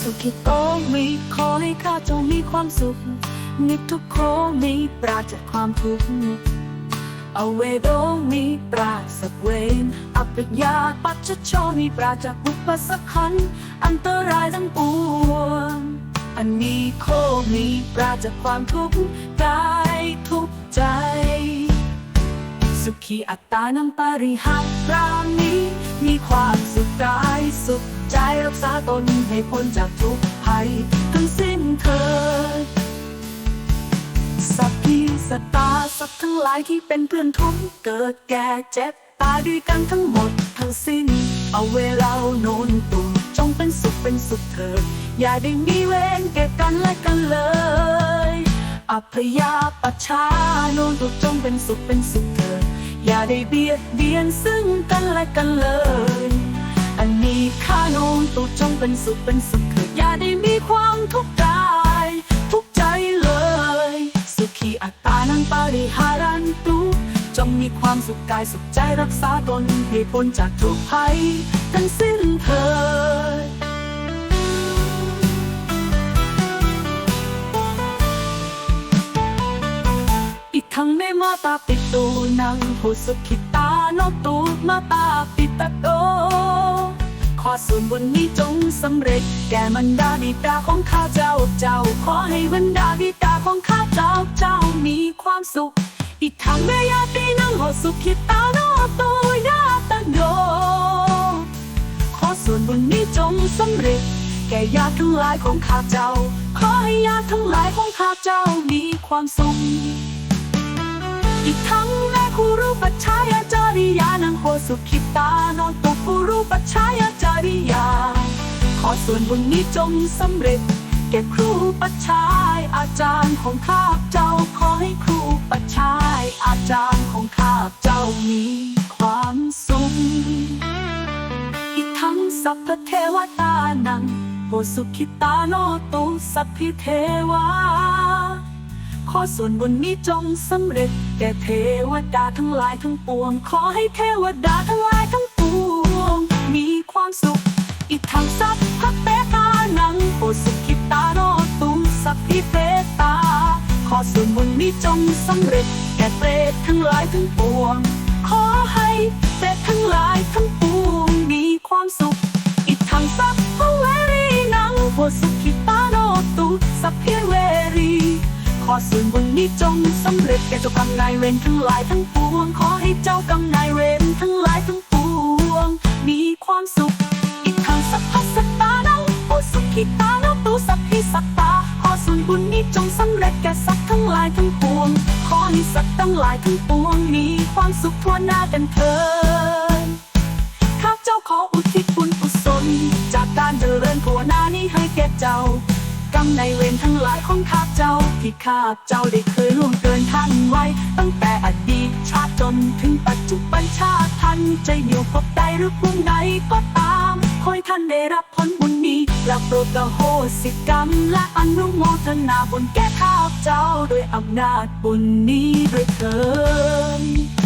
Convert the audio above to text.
สุขิโตมีขอให้ข้าจงมีความสุขนิทุกโคมีปราศจากความทุกข์เอาเวโดมีปราศจากเวรอภิญญาปัจจโชมีปราศจากบุปสักขันอันตรายทั้งปวงอันนี้โคมีปราศจากความทุกข์กายทุกใจ สุขีอัตตานังปริหัตรามีมีความสุขกายสุข ใจรักษาตนให้พ้นจากทุกภัยทั้งสิ้นเถิดสัพพีสตตาสัตว์ทั้งหลายที่เป็นเพื่อนทุกข์เกิดแก่เจ็บตายด้วยกันทั้งหมดทั้งสิ้น เอาเวลาโนนตุนจงเป็นสุขเป็นสุขเถิดอย่าได้มีเวรแก่กันและกันเลยอัพยาปัชชาโนนตุ่จงเป็นสุขเป็นสุขเถิดอย่าได้เบียดเบียนซึ่งกันและกันเลย อันนี้ข้าโนนตุจงเป็นสุขเป็นสุขเถิดอย่าได้มีความทุกข์กายทุกใจเลย สุขีอัตตานังปาริหารันตุจงมีความสุขกายสุขใจรักษาตนให้พ้นจากทุกภัยทั้งสิ้นเถิดอีกทั้งไม่มาตาปิดตูนังผู้สุขิตาโนตูมาตาปิดตะโต ขอส่วนบุญนี้จงสำเร็จ แก่บรรดาบิดาของข้าเจ้าเจ้า ขอให้บรรดาบิดาของข้าเจ้าเจ้ามีความสุข อีกทั้งแม่ยาตีนังโหสุขิตาโนตูยาตะโดขอส่วนบุญนี้จงสำเร็จ แก่ญาติทั้งหลายของข้าเจ้า ขอให้ญาติทั้งหลายของข้าเจ้ามีความสุขอีกทั้งแม่ครูรูปัชชายาจาริยานังโหสุขิตานอนตุครูรูปัชชายาจา ริยา ขอส่วนบุญนี้จงสำเร็จ แก่ครูปัชชายอาจารย์ของข้าพเจ้า ขอให้ครูปัชชายอาจารย์ของข้าพเจ้ามีความสุข อีกทั้งสัพเทวตานังโหสุขิตาโนตุสัพพิเทวาขอส่วนบุญนี้จงสำเร็จ แก่เทวดาทั้งหลายทั้งปวง ขอให้เทวดาทั้งหลายทั้ง สุขอีกทางสัพพะเตตานังโอสุขิตาโนตุสัพพิเตตาขอส่วนบุญนี้จงสำเร็จแก่เปรตทั้งหลายทั้งปวง ขอให้เปรตทั้งหลายทั้งปวงมีความสุขอีทางสัพพเวรีนังโอสุขิตาโนตุสัพพิเวรี ขอส่วนบุญนี้จงสำเร็จแก่เจ้ากรรมนายเวรทั้งหลายทั้งปวง ขอให้เจ้ากรรมนาย สุขิตานังตุสัพพิสัตตาขอส่วนบุญนี้จงสำเร็จแก่สัตว์ทั้งหลายทั้งปวง ขอให้สัตว์ทั้งหลายทั้งปวงมีความสุขทั่วหน้ากันเถิดข้าเจ้าขออุทิศบุญกุศลจากการเจริญภาวนานี้ให้แก่เจ้ากรรมในเวรทั้งหลายของข้าเจ้าที่ข้าเจ้าได้เคยล่วงเกินท่านไว้ ตั้งแต่อดีตชาติจนถึงปัจจุบันชาติท่านจะอยู่พบใดหรือภูมิใดก็ตามขอให้ท่านได้รับผลบุ และโปรดอโหสิกรรม และอนุโมทนาบุญแก่ข้าเจ้าโดยอำนาจบุญนี้ด้วยเถิด